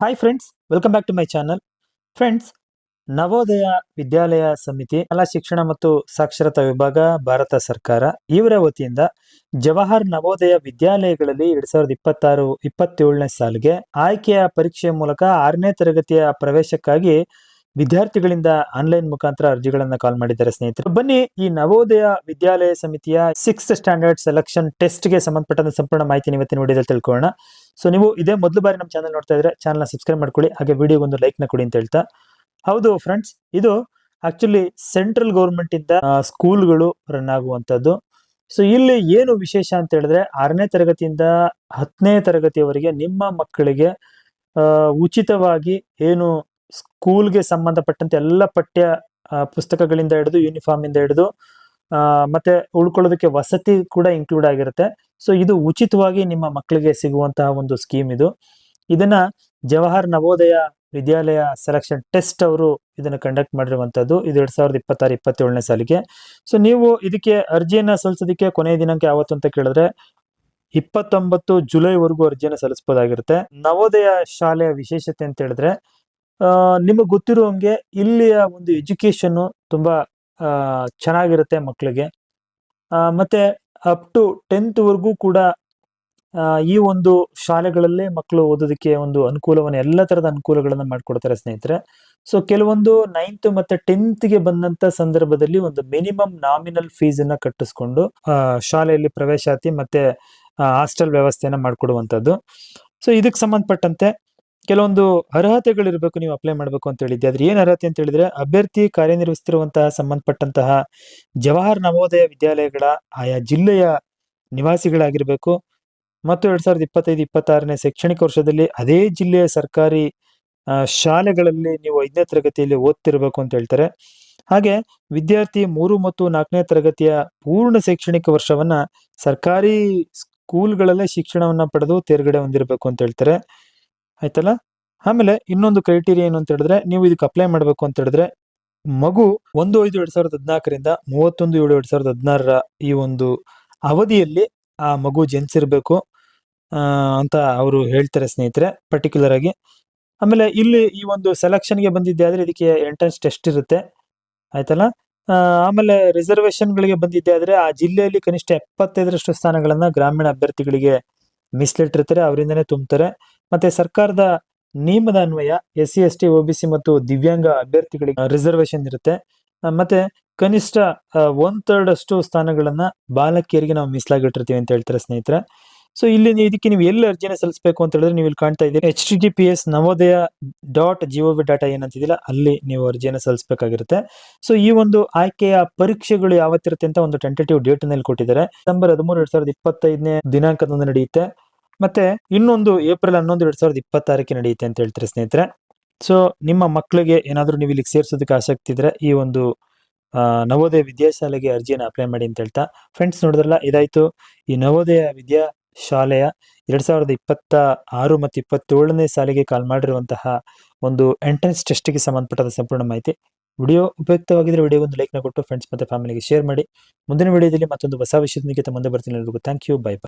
Hi friends welcome back to my channel friends Navodaya Vidyalaya Samiti ಕಲಾ ಶಿಕ್ಷಣ ಮತ್ತು ಸಾಕ್ಷರತಾ ವಿಭಾಗ ಭಾರತ ಸರ್ಕಾರ ಇವರ ವತಿಯಿಂದ ಜವಾಹರ್ ನವೋದಯ ವಿದ್ಯಾಲಯಗಳಲ್ಲಿ ಎರಡ್ ಸಾವಿರದ ಇಪ್ಪತ್ತಾರು, ಇಪ್ಪತ್ತೇಳನೇ ಸಾಲಿಗೆ ಆಯ್ಕೆಯ ಪರೀಕ್ಷೆಯ ಮೂಲಕ ಆರನೇ ತರಗತಿಯ ಪ್ರವೇಶಕ್ಕಾಗಿ ವಿದ್ಯಾರ್ಥಿಗಳಿಂದ ಆನ್ಲೈನ್ ಮುಖಾಂತರ ಅರ್ಜಿಗಳನ್ನ ಕಾಲ್ ಮಾಡಿದ್ದಾರೆ ಸ್ನೇಹಿತರು. ಬನ್ನಿ, ಈ ನವೋದಯ ವಿದ್ಯಾಲಯ ಸಮಿತಿಯ ಸಿಕ್ಸ್ ಸ್ಟ್ಯಾಂಡರ್ಡ್ ಸೆಲೆಕ್ಷನ್ ಟೆಸ್ಟ್ಗೆ ಸಂಬಂಧಪಟ್ಟಂತ ಸಂಪೂರ್ಣ ಮಾಹಿತಿ ಇವತ್ತಿನ ವಿಡಿಯೋದಲ್ಲಿ ತಿಳ್ಕೊಳ್ಳೋಣ. ಸೊ ನೀವು ಇದೇ ಮೊದಲು ಬಾರಿ ನಮ್ಮ ಚಾನಲ್ ನೋಡ್ತಾ ಇದ್ರೆ ಚಾನಲ್ನ ಸಬ್ಸ್ಕ್ರೈಬ್ ಮಾಡ್ಕೊಳ್ಳಿ. ಹಾಗೆ ವಿಡಿಯೋ ಒಂದು ಲೈಕ್ನ ಕೊಡಿ ಅಂತ ಹೇಳ್ತಾ. ಹೌದು ಫ್ರೆಂಡ್ಸ್ ಇದು ಆಕ್ಚುಲಿ ಸೆಂಟ್ರಲ್ ಗೌರ್ಮೆಂಟ್ ಇಂದ ಸ್ಕೂಲ್ಗಳು ರನ್ ಆಗುವಂತದ್ದು ಸೊ ಇಲ್ಲಿ ಏನು ವಿಶೇಷ ಅಂತ ಹೇಳಿದ್ರೆ ಆರನೇ ತರಗತಿಯಿಂದ ಹತ್ತನೇ ತರಗತಿಯವರೆಗೆ ನಿಮ್ಮ ಮಕ್ಕಳಿಗೆ ಉಚಿತವಾಗಿ ಏನು ಸ್ಕೂಲ್ಗೆ ಸಂಬಂಧಪಟ್ಟಂತೆ ಎಲ್ಲ ಪಠ್ಯ ಪುಸ್ತಕಗಳಿಂದ ಹಿಡಿದು ಯೂನಿಫಾರ್ಮ್ ಇಂದ ಹಿಡಿದು ಮತ್ತೆ ಉಳ್ಕೊಳ್ಳೋದಕ್ಕೆ ವಸತಿ ಕೂಡ ಇನ್ಕ್ಲೂಡ್ ಆಗಿರುತ್ತೆ. ಸೊ ಇದು ಉಚಿತವಾಗಿ ನಿಮ್ಮ ಮಕ್ಕಳಿಗೆ ಸಿಗುವಂತಹ ಒಂದು ಸ್ಕೀಮ್ ಇದು. ಇದನ್ನ ಜವಾಹರ್ ನವೋದಯ ವಿದ್ಯಾಲಯ ಸೆಲೆಕ್ಷನ್ ಟೆಸ್ಟ್ ಅವರು ಇದನ್ನು ಕಂಡಕ್ಟ್ ಮಾಡಿರುವಂತದ್ದು. ಇದು ಎರಡ್ ಸಾವಿರದ ಇಪ್ಪತ್ತಾರು, ಇಪ್ಪತ್ತೇಳನೇ ಸಾಲಿಗೆ. ಸೊ ನೀವು ಇದಕ್ಕೆ ಅರ್ಜಿಯನ್ನು ಸಲ್ಲಿಸೋದಕ್ಕೆ ಕೊನೆಯ ದಿನಾಂಕ ಯಾವತ್ತು ಅಂತ ಕೇಳಿದ್ರೆ, ಇಪ್ಪತ್ತೊಂಬತ್ತು ಜುಲೈವರೆಗೂ ಅರ್ಜಿಯನ್ನು ಸಲ್ಲಿಸಬಹುದಾಗಿರುತ್ತೆ. ನವೋದಯ ಶಾಲೆಯ ವಿಶೇಷತೆ ಅಂತ ಹೇಳಿದ್ರೆ ನಿಮಗೆ ಗೊತ್ತಿರುವಂಗೆ ಇಲ್ಲಿಯ ಒಂದು ಎಜುಕೇಶನ್ ತುಂಬಾ ಚೆನ್ನಾಗಿರುತ್ತೆ ಮಕ್ಕಳಿಗೆ. ಮತ್ತೆ ಅಪ್ ಟು ಟೆಂತ್ ವರೆಗೂ ಕೂಡ ಈ ಒಂದು ಶಾಲೆಗಳಲ್ಲೇ ಮಕ್ಕಳು ಓದೋದಕ್ಕೆ ಒಂದು ಅನುಕೂಲವನ್ನು ಎಲ್ಲ ತರದ ಅನುಕೂಲಗಳನ್ನ ಮಾಡ್ಕೊಡ್ತಾರೆ ಸ್ನೇಹಿತರೆ. ಸೊ ಕೆಲವೊಂದು ನೈನ್ತ್ ಮತ್ತೆ ಟೆಂತ್ಗೆ ಬಂದಂತ ಸಂದರ್ಭದಲ್ಲಿ ಒಂದು ಮಿನಿಮಮ್ ನಾಮಿನಲ್ ಫೀಸ್ ಅನ್ನ ಕಟ್ಟಿಸ್ಕೊಂಡು ಶಾಲೆಯಲ್ಲಿ ಪ್ರವೇಶಾತಿ ಮತ್ತೆ ಹಾಸ್ಟೆಲ್ ವ್ಯವಸ್ಥೆಯನ್ನ ಮಾಡ್ಕೊಡುವಂತದ್ದು ಸೊ ಇದಕ್ಕೆ ಸಂಬಂಧಪಟ್ಟಂತೆ ಕೆಲವೊಂದು ಅರ್ಹತೆಗಳಿರ್ಬೇಕು, ನೀವು ಅಪ್ಲೈ ಮಾಡಬೇಕು ಅಂತ ಹೇಳಿದ್ದೆ. ಆದ್ರೆ ಏನ್ ಅರ್ಹತೆ ಅಂತ ಹೇಳಿದ್ರೆ, ಅಭ್ಯರ್ಥಿ ಕಾರ್ಯನಿರ್ವಹಿಸುತ್ತಿರುವಂತಹ ಸಂಬಂಧಪಟ್ಟಂತಹ ಜವಾಹರ್ ನವೋದಯ ವಿದ್ಯಾಲಯಗಳ ಆಯಾ ಜಿಲ್ಲೆಯ ನಿವಾಸಿಗಳಾಗಿರಬೇಕು. ಮತ್ತು ಎರಡ್ ಸಾವಿರದ ಇಪ್ಪತ್ತೈದು, ಇಪ್ಪತ್ತಾರನೇ ಶೈಕ್ಷಣಿಕ ವರ್ಷದಲ್ಲಿ ಅದೇ ಜಿಲ್ಲೆಯ ಸರ್ಕಾರಿ ಶಾಲೆಗಳಲ್ಲಿ ನೀವು ಐದನೇ ತರಗತಿಯಲ್ಲಿ ಓದ್ತಿರ್ಬೇಕು ಅಂತ ಹೇಳ್ತಾರೆ. ಹಾಗೆ ವಿದ್ಯಾರ್ಥಿ ಮೂರು ಮತ್ತು ನಾಲ್ಕನೇ ತರಗತಿಯ ಪೂರ್ಣ ಶೈಕ್ಷಣಿಕ ವರ್ಷವನ್ನ ಸರ್ಕಾರಿ ಸ್ಕೂಲ್ಗಳಲ್ಲೇ ಶಿಕ್ಷಣವನ್ನ ಪಡೆದು ತೇರ್ಗಡೆ ಹೊಂದಿರಬೇಕು ಅಂತ ಹೇಳ್ತಾರೆ. ಆಯ್ತಲ್ಲ? ಆಮೇಲೆ ಇನ್ನೊಂದು ಕ್ರೈಟೀರಿಯಾ ಏನು ಅಂತ ಹೇಳಿದ್ರೆ, ನೀವು ಇದಕ್ಕೆ ಅಪ್ಲೈ ಮಾಡಬೇಕು ಅಂತ ಹೇಳಿದ್ರೆ, ಮಗು ಒಂದು ಐದು ಎರಡ್ ಸಾವಿರದ ಹದಿನಾಲ್ಕರಿಂದ ಮೂವತ್ತೊಂದು ಏಳು ಎರಡ್ ಸಾವಿರದ ಹದಿನಾರರ ಈ ಒಂದು ಅವಧಿಯಲ್ಲಿ ಆ ಮಗು ಜನಿಸಿರ್ಬೇಕು ಅಂತ ಅವರು ಹೇಳ್ತಾರೆ ಸ್ನೇಹಿತರೆ ಪರ್ಟಿಕ್ಯುಲರ್ ಆಗಿ. ಆಮೇಲೆ ಇಲ್ಲಿ ಈ ಒಂದು ಸೆಲೆಕ್ಷನ್ಗೆ ಬಂದಿದ್ದೆ ಆದ್ರೆ ಇದಕ್ಕೆ ಎಂಟ್ರೆನ್ಸ್ ಟೆಸ್ಟ್ ಇರುತ್ತೆ. ಆಯ್ತಲ್ಲ? ಆಮೇಲೆ ರಿಸರ್ವೇಶನ್ ಗಳಿಗೆ ಬಂದಿದ್ದೆ ಆದ್ರೆ ಆ ಜಿಲ್ಲೆಯಲ್ಲಿ ಕನಿಷ್ಠ ಎಪ್ಪತ್ತೈದರಷ್ಟು ಸ್ಥಾನಗಳನ್ನ ಗ್ರಾಮೀಣ ಅಭ್ಯರ್ಥಿಗಳಿಗೆ ಮೀಸಲಿಟ್ಟಿರ್ತಾರೆ, ಅವರಿಂದನೇ ತುಂಬ್ತಾರೆ. ಮತ್ತೆ ಸರ್ಕಾರದ ನಿಯಮದ ಅನ್ವಯ S C, S T OBC ಮತ್ತು ದಿವ್ಯಾಂಗ ಅಭ್ಯರ್ಥಿಗಳಿಗೆ ರಿಸರ್ವೇಶನ್ ಇರುತ್ತೆ. ಮತ್ತೆ ಕನಿಷ್ಠ ಒನ್ ಥರ್ಡ್ ಅಷ್ಟು ಸ್ಥಾನಗಳನ್ನ ಬಾಲಕಿಯರಿಗೆ ನಾವು ಮೀಸಲಾಗಿಟ್ಟಿರ್ತೀವಿ ಅಂತ ಹೇಳ್ತಾರೆ ಸ್ನೇಹಿತರೆ? ಸೊ ಇಲ್ಲಿ ಇದಕ್ಕೆ ನೀವು ಎಲ್ಲಿ ಅರ್ಜಿನ ಸಲ್ಲಿಸಬೇಕು ಅಂತ ಹೇಳಿದ್ರೆ ನೀವು ಇಲ್ಲಿ ಕಾಣ್ತಾ ಇದ್ದೀರಿ. H T P S Navodaya dot G O V data ಏನಂತಿದಿಲ್ಲ ಅಲ್ಲಿ ನೀವು ಅರ್ಜಿಯನ್ನು ಸಲ್ಲಿಸಬೇಕಾಗಿರುತ್ತೆ. ಸೊ ಈ ಒಂದು ಆಯ್ಕೆಯ ಪರೀಕ್ಷೆಗಳು ಯಾವತ್ತಿರುತ್ತೆ ಅಂತ ಒಂದು ಟೆಂಟೇಟಿವ್ ಡೇಟ್ನಲ್ಲಿ ಕೊಟ್ಟಿದ್ದಾರೆ. ಡಿಸೆಂಬರ್ ಹದಿಮೂರು, ಎರಡ್ ಸಾವಿರದ ಇಪ್ಪತ್ತೈದನೇ ದಿನಾಂಕದಂದು ನಡೆಯುತ್ತೆ. ಮತ್ತೆ ಇನ್ನೊಂದು ಏಪ್ರಿಲ್ ಹನ್ನೊಂದು ಎರಡ್ ಸಾವಿರದ ಇಪ್ಪತ್ತಾರಕ್ಕೆ ನಡೆಯುತ್ತೆ ಅಂತ ಹೇಳ್ತಾರೆ ಸ್ನೇಹಿತರೆ? ಸೊ ನಿಮ್ಮ ಮಕ್ಕಳಿಗೆ ಏನಾದರೂ ನೀವು ಇಲ್ಲಿಗೆ ಸೇರಿಸೋದಕ್ಕೆ ಆಸಕ್ತಿ ಇದ್ರೆ ಈ ಒಂದು ನವೋದಯ ವಿದ್ಯಾಶಾಲೆಗೆ ಅರ್ಜಿಯನ್ನು ಅಪ್ಲೈ ಮಾಡಿ ಅಂತ ಹೇಳ್ತಾ. ಫ್ರೆಂಡ್ಸ್ ನೋಡಿದ್ರಲ್ಲ, ಇದಾಯ್ತು. ಈ ನವೋದಯ ವಿದ್ಯಾ ಶಾಲೆಯ ಎರಡ್ ಸಾವಿರದ ಇಪ್ಪತ್ತ ಆರು ಮತ್ತು ಇಪ್ಪತ್ತೇಳನೇ ಸಾಲಿಗೆ ಕಾಲ್ ಮಾಡಿರುವಂತಹ ಒಂದು ಎಂಟ್ರೆನ್ಸ್ ಟೆಸ್ಟ್ಗೆ ಸಂಬಂಧಪಟ್ಟ ಸಂಪೂರ್ಣ ಮಾಹಿತಿ ವಿಡಿಯೋ ಉಪಯುಕ್ತವಾಗಿದ್ರೆ ವಿಡಿಯೋ ಒಂದು ಲೈಕ್ನ ಕೊಟ್ಟು ಫ್ರೆಂಡ್ಸ್ ಮತ್ತೆ ಫ್ಯಾಮಿಲಿಗೆ ಶೇರ್ ಮಾಡಿ. ಮುಂದಿನ ವಿಡಿಯೋದಲ್ಲಿ ಮತ್ತೊಂದು ಹೊಸ ವಿಷಯದೊಂದಿಗೆ ಮುಂದೆ ಬರ್ತೀನಿ ಎಲ್ಲರಿಗೂ ಥ್ಯಾಂಕ್ ಯು ಬೈ ಬೈ